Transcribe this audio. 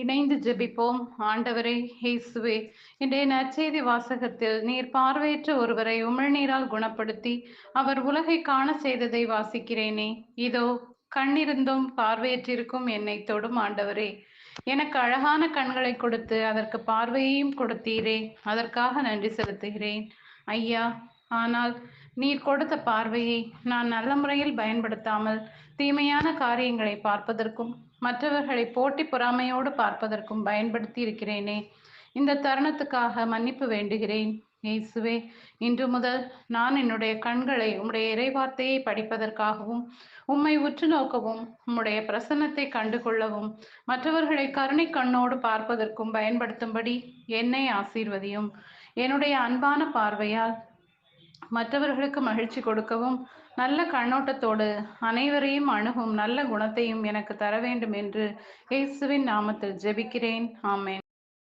இணைந்து ஜெபிப்போம். ஆண்டவரே ஹேசுவே இன்றைய நற்செய்தி வாசகத்தில் நீர் பார்வையற்ற ஒருவரை உமிழ்நீரால் குணப்படுத்தி அவர் உலகை காண செய்ததை வாசிக்கிறேனே. இதோ கண்ணிருந்தும் பார்வையற்றிருக்கும் என்னை தொடும் ஆண்டவரே. எனக்கு அழகான கண்களை கொடுத்து அதற்கு பார்வையையும் கொடுத்தீரே. அதற்காக நன்றி செலுத்துகிறேன். ஐயா ஆனால் நீர் கொடுத்த பார்வையை நான் நல்ல முறையில் பயன்படுத்தாமல் தீமையான காரியங்களை பார்ப்பதற்கும் மற்றவர்களை போட்டி பொறாமையோடு பார்ப்பதற்கும் பயன்படுத்தி இருக்கிறேனே இந்த தருணத்துக்காக மன்னிப்பு வேண்டுகிறேன். இயேசுவே இன்று முதல் நான் என்னுடைய கண்களை உம்முடைய இறைவார்த்தையை படிப்பதற்காகவும் உம்மை உற்று நோக்கவும் உம்முடைய பிரசன்னத்தை கண்டுகொள்ளவும் மற்றவர்களை கருணை கண்ணோடு பார்ப்பதற்கும் பயன்படுத்தும்படி என்னை ஆசீர்வதியும். என்னுடைய அன்பான பார்வையால் மற்றவர்களுக்கு மகிழ்ச்சி கொடுக்கவும் நல்ல கண்ணோட்டத்தோடு அனைவரையும் அணுகும் நல்ல குணத்தையும் எனக்கு தர வேண்டும் என்று இயேசுவின் நாமத்தில் ஜெபிக்கிறேன். ஆமேன்.